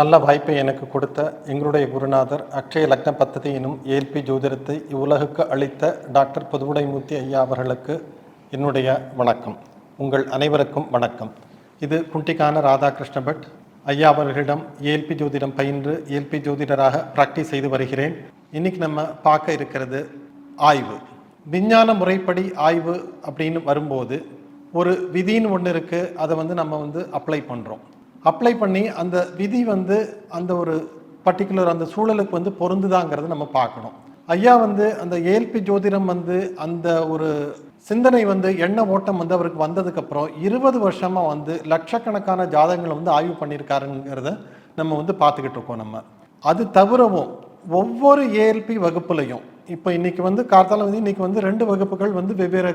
நல்ல வாய்ப்பை எனக்கு கொடுத்த எங்களுடைய குருநாதர் அக்ஷய லக்ன பத்ததி எனும் ஏல்பி ஜோதிடத்தை இவ்வுலகுக்கு அளித்த டாக்டர் புதுவுடைமூர்த்தி ஐயா அவர்களுக்கு என்னுடைய வணக்கம். உங்கள் அனைவருக்கும் வணக்கம். இது குண்டிக்கான ராதாகிருஷ்ண பட். ஐயா அவர்களிடம் ஏல்பி ஜோதிடம் பயின்று ஏல்பி ஜோதிடராக பிராக்டிஸ் செய்து வருகிறேன். இன்னைக்கு நம்ம பார்க்க இருக்கிறது ஆய்வு. விஞ்ஞான முறைப்படி ஆய்வு அப்படின்னு வரும்போது ஒரு விதின்னு ஒன்று இருக்குது அதை வந்து நம்ம வந்து அப்ளை பண்ணுறோம் அப்ளை பண்ணி அந்த விதி வந்து அந்த ஒரு பர்டிகுலர் அந்த சூழலுக்கு வந்து பொருந்துதாங்கிறத நம்ம பார்க்கணும். ஐயா வந்து அந்த ஏல்பி ஜோதிடம் வந்து அந்த ஒரு சிந்தனை வந்து எண்ண ஓட்டம் வந்து அவருக்கு வந்ததுக்கப்புறம் இருபது வருஷமாக வந்து லட்சக்கணக்கான ஜாதகங்களை வந்து ஆய்வு பண்ணியிருக்காருங்கிறத நம்ம வந்து பார்த்துக்கிட்டு இருக்கோம் நம்ம. அது தவிரவும் ஒவ்வொரு ஏஎல்பி வகுப்புலையும் இப்போ இன்றைக்கி வந்து கார்த்தால வந்து இன்றைக்கி வந்து ரெண்டு வகுப்புகள் வந்து வெவ்வேறு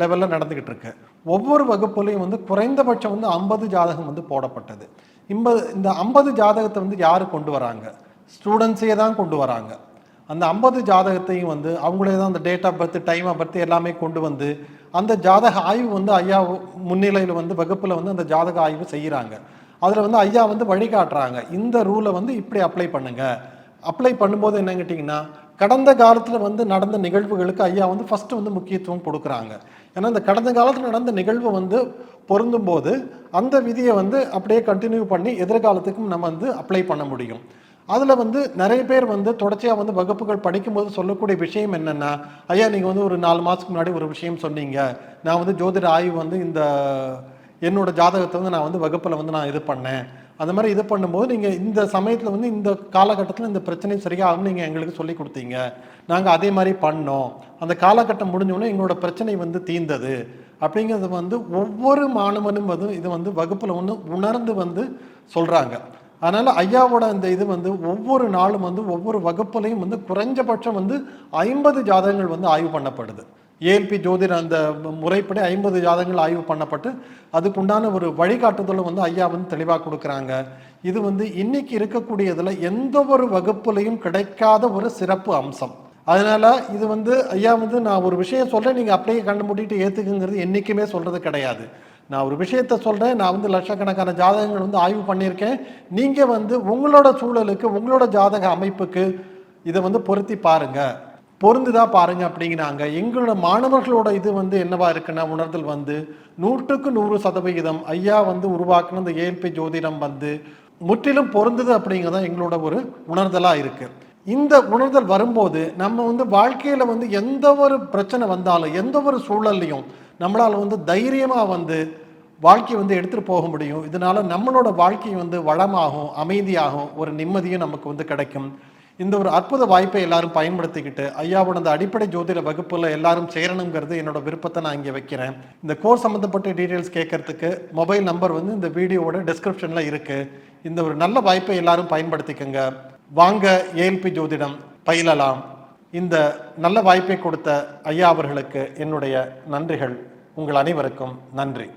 லெவலில் நடந்துக்கிட்டு இருக்கு. ஒவ்வொரு வகுப்புலையும் வந்து குறைந்தபட்சம் வந்து ஐம்பது ஜாதகம் வந்து போடப்பட்டது. இம்பது இந்த ஐம்பது ஜாதகத்தை வந்து யார் கொண்டு வராங்க? ஸ்டூடெண்ட்ஸே தான் கொண்டு வராங்க. அந்த ஐம்பது ஜாதகத்தையும் வந்து அவங்களே தான் அந்த date of birth time of birth எல்லாமே கொண்டு வந்து அந்த ஜாதக ஆய்வு வந்து ஐயா முன்னிலையில் வந்து வகுப்பில் வந்து அந்த ஜாதக ஆய்வு செய்கிறாங்க அதில் வந்து ஐயா வந்து வழிகாட்டுறாங்க. இந்த ரூலை வந்து இப்படி அப்ளை பண்ணுங்கள் அப்ளை பண்ணும்போது என்ன கேட்டிங்கன்னா கடந்த காலத்தில் வந்து நடந்த நிகழ்வுகளுக்கு ஐயா வந்து ஃபஸ்ட்டு வந்து முக்கியத்துவம் கொடுக்குறாங்க. ஏன்னா இந்த கடந்த காலத்தில் நடந்த நிகழ்வு வந்து பொருந்தும் போது அந்த விதியை வந்து அப்படியே கண்டினியூ பண்ணி எதிர்காலத்துக்கும் நம்ம வந்து அப்ளை பண்ண முடியும். அதில் வந்து நிறைய பேர் வந்து தொடர்ச்சியாக வந்து வகுப்புகள் படிக்கும்போது சொல்லக்கூடிய விஷயம் என்னென்னா ஐயா நீங்கள் வந்து ஒரு நாலு மாதத்துக்கு முன்னாடி ஒரு விஷயம் சொன்னீங்க. நான் வந்து ஜோதிட ஆய்வு வந்து இந்த என்னோட ஜாதகத்தை வந்து நான் வந்து வகுப்பில் வந்து நான் இது பண்ணேன். அந்த மாதிரி இது பண்ணும்போது நீங்கள் இந்த சமயத்தில் வந்து இந்த காலகட்டத்தில் இந்த பிரச்சனை சரியாகும் நீங்கள் எங்களுக்கு சொல்லி கொடுத்தீங்க. நாங்கள் அதே மாதிரி பண்ணோம். அந்த காலகட்டம் முடிஞ்சோடனே எங்களோட பிரச்சனை வந்து தீர்ந்தது. அப்படிங்கிறது வந்து ஒவ்வொரு மாணவனும் வந்து இது வந்து வகுப்பில் வந்து உணர்ந்து வந்து சொல்கிறாங்க அதனால் ஐயாவோட இந்த இது வந்து ஒவ்வொரு நாளும் வந்து ஒவ்வொரு வகுப்புலையும் வந்து குறைஞ்சபட்சம் வந்து ஐம்பது ஜாதகங்கள் வந்து ஆய்வு பண்ணப்படுது. ஏஎல்பி ஜோதிட அந்த முறைப்படி ஐம்பது ஜாதகங்கள் ஆய்வு பண்ணப்பட்டு அதுக்குண்டான ஒரு வழிகாட்டுதலும் வந்து ஐயா வந்து தெளிவாக கொடுக்குறாங்க. இது வந்து இன்னைக்கு இருக்கக்கூடியதில் எந்த ஒரு வகுப்புலையும் கிடைக்காத ஒரு சிறப்பு அம்சம். அதனால இது வந்து ஐயா வந்து நான் ஒரு விஷயம் சொல்கிறேன் நீங்கள் அப்படியே கண்டுபிடிட்டு ஏற்றுக்குங்கிறது என்றைக்குமே சொல்கிறது கிடையாது. நான் ஒரு விஷயத்த சொல்கிறேன் நான் வந்து லட்சக்கணக்கான ஜாதகங்கள் வந்து ஆய்வு பண்ணியிருக்கேன். நீங்கள் வந்து உங்களோட சூழலுக்கு உங்களோட ஜாதக அமைப்புக்கு இதை வந்து பொருத்தி பாருங்கள் பொருந்துதா பாருங்க அப்படிங்கிறாங்க. எங்களோட மாணவர்களோட இது வந்து என்னவா இருக்குன்னா உணர்தல் வந்து நூற்றுக்கு நூறு சதவிகிதம் ஐயா வந்து உருவாக்குன இந்த ஏஎல்பி ஜோதிடம் வந்து முற்றிலும் பொருந்துது அப்படிங்கிறது எங்களோட ஒரு உணர்தலாக இருக்கு. இந்த உணர்தல் வரும்போது நம்ம வந்து வாழ்க்கையில் வந்து எந்த ஒரு பிரச்சனை வந்தாலும் எந்த ஒரு சூழல்லையும் நம்மளால் வந்து தைரியமாக வந்து வாழ்க்கையை வந்து எடுத்துகிட்டு போக முடியும். இதனால நம்மளோட வாழ்க்கை வந்து வளமாகும் அமைதியாகும் ஒரு நிம்மதியும் நமக்கு வந்து கிடைக்கும். இந்த ஒரு அற்புத வாய்ப்பை எல்லாரும் பயன்படுத்திக்கிட்டு ஐயாவோட அந்த அடிப்படை ஜோதிட வகுப்புல எல்லாரும் சேரணுங்கிறது என்னோட விருப்பத்தை நான் இங்கே வைக்கிறேன். இந்த கோர்ஸ் சம்மந்தப்பட்ட டீட்டெயில்ஸ் கேட்கறதுக்கு மொபைல் நம்பர் வந்து இந்த வீடியோவோட டிஸ்கிரிப்ஷன்ல இருக்கு. இந்த ஒரு நல்ல வாய்ப்பை எல்லாரும் பயன்படுத்திக்கோங்க. வாங்க ஏஎல்பி ஜோதிடம் பயிலலாம். இந்த நல்ல வாய்ப்பை கொடுத்த ஐயா அவர்களுக்கு என்னுடைய நன்றிகள். உங்கள் அனைவருக்கும் நன்றி.